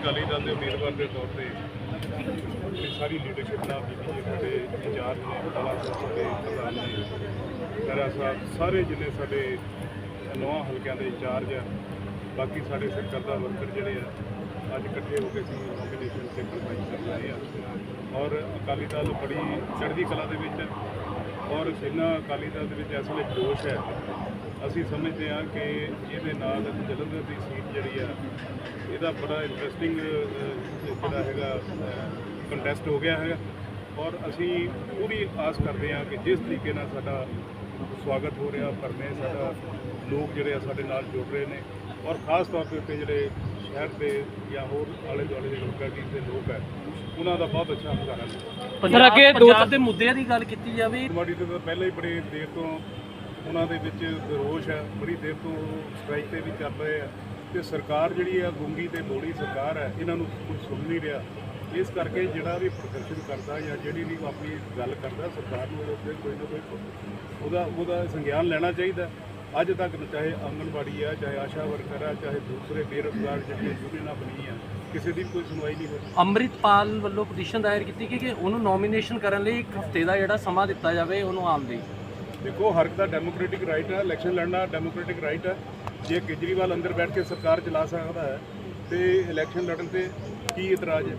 ਅਕਾਲੀ ਦਲ ਦੇ ਉਮੀਦਵਾਰ ਦੇ ਤੌਰ ਤੇ ਆਪਣੀ ਸਾਰੀ ਲੀਡਰਸ਼ਿਪ ਨਾਲ ਬੀਬੀ ਸਾਡੇ ਇੰਚਾਰਜ ਨੇ, ਕਲਾ ਸਾਹਿਬ ਦੇ ਪ੍ਰਧਾਨ ਨੇ, ਖਹਿਰਾ ਸਾਹਿਬ, ਸਾਰੇ ਜਿੰਨੇ ਸਾਡੇ ਨੌਂ ਹਲਕਿਆਂ ਦੇ ਇੰਚਾਰਜ ਆ, ਬਾਕੀ ਸਾਡੇ ਸਰਕਰਦਾ ਵਰਕਰ ਜਿਹੜੇ ਆ, ਅੱਜ ਇਕੱਠੇ ਹੋ ਕੇ ਅਸੀਂ ਨੋਮੀਨੇਸ਼ਨ ਤੇ ਕੰਪਾਈਨ ਕਰ ਰਹੇ ਆ। ਔਰ ਅਕਾਲੀ ਦਲ ਬੜੀ ਚੜ੍ਹਦੀ ਕਲਾ ਦੇ ਵਿੱਚ ਔਰ ਇਹਨਾਂ ਅਕਾਲੀ ਦਲ ਦੇ ਵਿੱਚ ਇਸ ਵੇਲੇ ਜੋਸ਼ ਹੈ। ਅਸੀਂ ਸਮਝਦੇ ਹਾਂ ਕਿ ਇਹਦੇ ਨਾਲ ਜਲੰਧਰ ਦੀ ਸੀਟ ਜਿਹੜੀ ਆ, ਇਹਦਾ ਬੜਾ ਇੰਟਰਸਟਿੰਗ ਜਿਹੜਾ ਹੈਗਾ ਕੰਟੈਸਟ ਹੋ ਗਿਆ ਹੈਗਾ। ਔਰ ਅਸੀਂ ਪੂਰੀ ਆਸ ਕਰਦੇ ਹਾਂ ਕਿ ਜਿਸ ਤਰੀਕੇ ਨਾਲ ਸਾਡਾ ਸਵਾਗਤ ਹੋ ਰਿਹਾ, ਭਰਨੇ ਸਾਡਾ ਲੋਕ ਜਿਹੜੇ ਆ ਸਾਡੇ ਨਾਲ ਜੁੜ ਰਹੇ ਨੇ। ਔਰ ਖਾਸ ਤੌਰ ਦੇ ਉੱਤੇ ਜਿਹੜੇ ਸ਼ਹਿਰ ਦੇ ਜਾਂ ਹੋਰ ਆਲੇ ਦੁਆਲੇ ਦੇ ਲੋਕਾਂ ਦੇ ਲੋਕ ਹੈ ਉਹਨਾਂ ਦਾ ਬਹੁਤ ਅੱਛਾ ਹੰਗਾਰਾ ਹੈ। ਪਰ ਅੱਗੇ ਪੰਜਾਬ ਦੇ ਮੁੱਦਿਆਂ ਦੀ ਗੱਲ ਕੀਤੀ ਜਾਵੇ। ਕਮੋਡੀ ਤੇ ਤਾਂ ਪਹਿਲਾਂ ਹੀ ਬੜੀ ਦੇਰ ਤੋਂ ਉਹਨਾਂ ਦੇ ਵਿੱਚ ਰੋਸ਼ ਹੈ ਬੜੀ ਦੇਰ ਤੋਂ ਸਟ੍ਰਾਈਕ ਤੇ ਵੀ ਚੱਲ ਰਹੇ ਆ ਤੇ ਸਰਕਾਰ ਜਿਹੜੀ ਆ ਗੁੰਗੀ ਤੇ ਬੋੜੀ ਸਰਕਾਰ ਹੈ ਇਹਨਾਂ ਨੂੰ ਕੁਝ ਸੁਣ ਨਹੀਂ ਰਿਹਾ। ਇਸ ਕਰਕੇ ਜਿਹੜਾ ਵੀ ਪ੍ਰਦਰਸ਼ਨ ਕਰਦਾ ਜਾਂ ਜਿਹੜੀ ਵੀ ਆਪਣੀ ਗੱਲ ਕਰਦਾ ਸਰਕਾਰ ਨੂੰ ਉਹਦੇ ਉੱਤੇ ਕੋਈ ਨਾ ਕੋਈ ਉਹਦਾ ਉਹਦਾ ਸੰਗਿਆਨ ਲੈਣਾ ਚਾਹੀਦਾ ਅੱਜ ਤੱਕ ਚਾਹੇ ਆਂਗਣਵਾੜੀ ਆ ਚਾਹੇ ਆਸ਼ਾ ਵਰਕਰ ਆ ਚਾਹੇ ਦੂਸਰੇ ਬੇਰੁਜ਼ਗਾਰ ਜਿਹੜੇ ਯੂਨੀਅਨਾਂ ਬਣੀ ਆ ਕਿਸੇ ਦੀ ਕੋਈ ਸੁਣਵਾਈ ਨਹੀਂ ਹੋਈ। ਅੰਮ੍ਰਿਤਪਾਲ ਵੱਲੋਂ ਪਟੀਸ਼ਨ ਦਾਇਰ ਕੀਤੀ ਕਿ ਕਿ ਉਹਨੂੰ ਨੋਮੀਨੇਸ਼ਨ ਕਰਨ ਲਈ ਇੱਕ ਹਫ਼ਤੇ ਦਾ ਜਿਹੜਾ ਸਮਾਂ ਦਿੱਤਾ ਜਾਵੇ ਉਹਨੂੰ ਆਉਣ ਲਈ ਦੇਖੋ ਹਰ ਇੱਕ ਦਾ ਡੈਮੋਕ੍ਰੈਟਿਕ ਰਾਈਟ ਹੈ ਇਲੈਕਸ਼ਨ ਲੜਨਾ ਡੈਮੋਕ੍ਰੈਟਿਕ ਰਾਈਟ ਹੈ ਜੇ ਕੇਜਰੀਵਾਲ ਅੰਦਰ ਬੈਠ ਕੇ ਸਰਕਾਰ ਚਲਾ ਸਕਦਾ ਹੈ ਤੇ ਇਲੈਕਸ਼ਨ ਲੜਨ ਤੇ ਕੀ ਇਤਰਾਜ਼ ਹੈ?